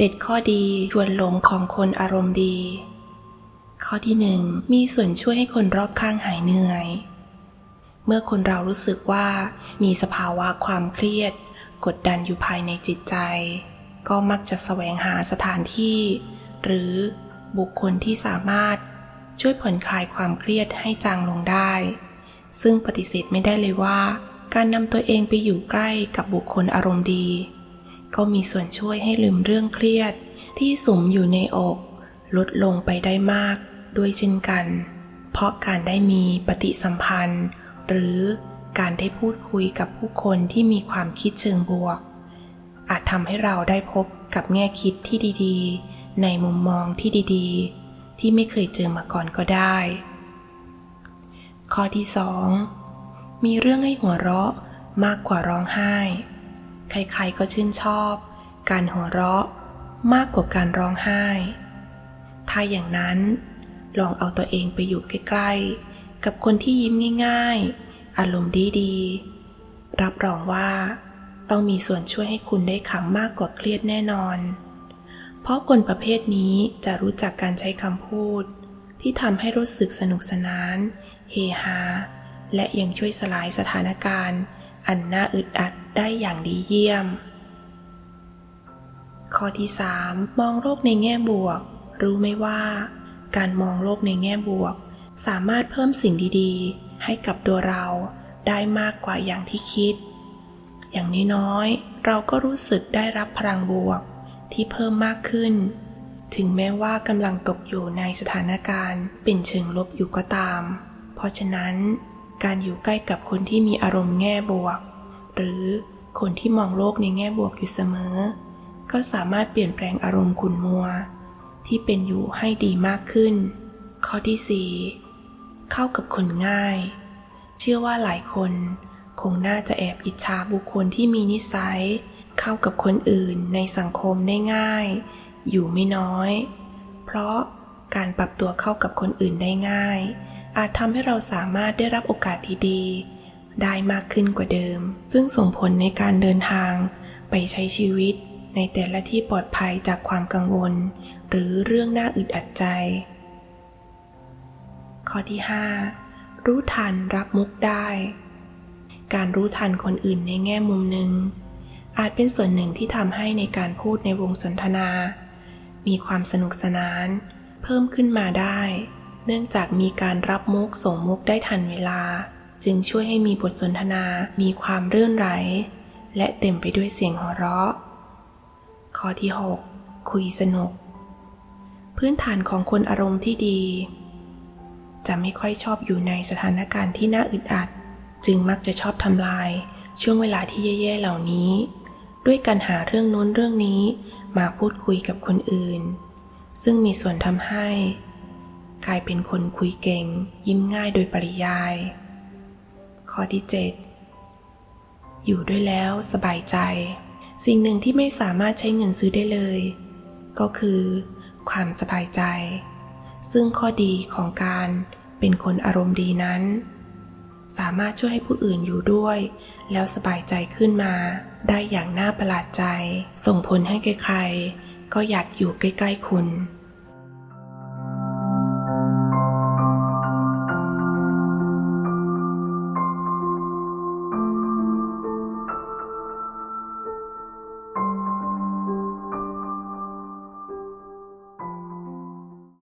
7 ข้อดีชวนหลงของคนอารมณ์ดี ข้อที่ 1 มีส่วนช่วยให้คนรอบข้างหายเหนื่อย เมื่อคนเรารู้สึกว่ามีสภาวะความเครียด กดดันอยู่ภายในจิตใจ ก็มักจะแสวงหาสถานที่ หรือบุคคลที่สามารถช่วยผ่อนคลายความเครียดให้จางลงได้ ซึ่งปฏิเสธไม่ได้เลยว่า การนำตัวเองไปอยู่ใกล้กับบุคคลอารมณ์ดี ก็มีส่วนช่วยให้ลืมเรื่องเครียด ที่สุมอยู่ในอก ลดลงไปได้มากด้วยเช่นกัน เพราะการได้มีปฏิสัมพันธ์ หรือการได้พูดคุยกับผู้คนที่มีความคิดเชิงบวก อาจทำให้เราได้พบกับแง่คิดที่ดีๆ ในมุมมองที่ดีๆ ที่ไม่เคยเจอมาก่อนก็ได้ ข้อที่ 2 มีเรื่องให้หัวเราะมากกว่าร้องไห้ ใครๆก็ชื่นชอบ การหัวเราะมากกว่าการร้องไห้ ถ้าอย่างนั้นลองเอาตัวเองไปอยู่ใกล้ๆ กับคนที่ยิ้มง่าย ๆ อารมณ์ดีๆ รับรองว่า ต้องมีส่วนช่วยให้คุณได้ขำมากกว่าเครียดแน่นอน เพราะคนประเภทนี้จะรู้จักการใช้คำพูด ที่ทำให้รู้สึกสนุกสนาน เฮฮา และยังช่วยสลายสถานการณ์ อันน่าอึดอัดได้อย่างดีเยี่ยม ข้อที่ 3 มองโลกในแง่บวก รู้ไหมว่า การมองโลกในแง่บวก สามารถเพิ่มสิ่งดีๆ ให้กับตัวเราได้มากกว่าอย่างที่คิด อย่างน้อยๆเราก็รู้สึกได้รับพลังบวกที่เพิ่มมากขึ้น ถึงแม้ว่ากำลังตกอยู่ในสถานการณ์เป็นเชิงลบอยู่ก็ตาม เพราะฉะนั้น การอยู่ใกล้กับคนที่มีอารมณ์แง่บวก หรือคนที่มองโลกในแง่บวกอยู่เสมอ ก็สามารถเปลี่ยนแปลงอารมณ์ขุ่นมัว ที่เป็นอยู่ให้ดีมากขึ้น ข้อที่ 4 เข้ากับคนง่าย เชื่อว่าหลายคน คงน่าจะแอบอิจฉาบุคคลที่มีนิสัย เข้ากับคนอื่นในสังคมได้ง่าย อยู่ไม่น้อย เพราะการปรับตัวเข้ากับคนอื่นได้ง่าย อาจทำให้เราสามารถได้รับโอกาสดีๆ ได้มากขึ้นกว่าเดิม ซึ่งส่งผลในการเดินทาง ไปใช้ชีวิต ในแต่ละที่ปลอดภัยจากความกังวล หรือเรื่องน่าอึดอัดใจ ข้อที่ 5 รู้ทันรับมุกได้ การรู้ทันคนอื่นในแง่มุมหนึ่ง อาจเป็นส่วนหนึ่งที่ทำให้ในการพูดในวงสนทนา มีความสนุกสนาน เพิ่มขึ้นมาได้ เนื่องจากมีการรับมุกส่งมุกได้ทันเวลา จึงช่วยให้มีบทสนทนา มีความรื่นไหลและเต็มไปด้วยเสียงหัวเราะ ข้อที่ 6 คุยสนุก พื้นฐานของคนอารมณ์ที่ดี จะไม่ค่อยชอบอยู่ในสถานการณ์ที่น่าอึดอัด จึงมักจะชอบทำลาย ช่วงเวลาที่แย่ๆเหล่านี้ ด้วยการหาเรื่องโน้นเรื่องนี้มาพูดคุยกับคนอื่น ซึ่งมีส่วนทำให้ กลายเป็นคนคุยเก่ง ยิ้มง่ายโดยปริยาย ข้อที่ 7 อยู่ด้วยแล้วสบายใจ สิ่งหนึ่งที่ไม่สามารถใช้เงินซื้อได้เลย ก็คือ ความสบายใจ ซึ่งข้อดีของการเป็นคนอารมณ์ดีนั้น สามารถช่วยให้ผู้อื่นอยู่ด้วย แล้วสบายใจขึ้นมา ได้อย่างน่าประหลาดใจ ส่งผลให้ใครๆก็อยากอยู่ใกล้ ๆ คุณ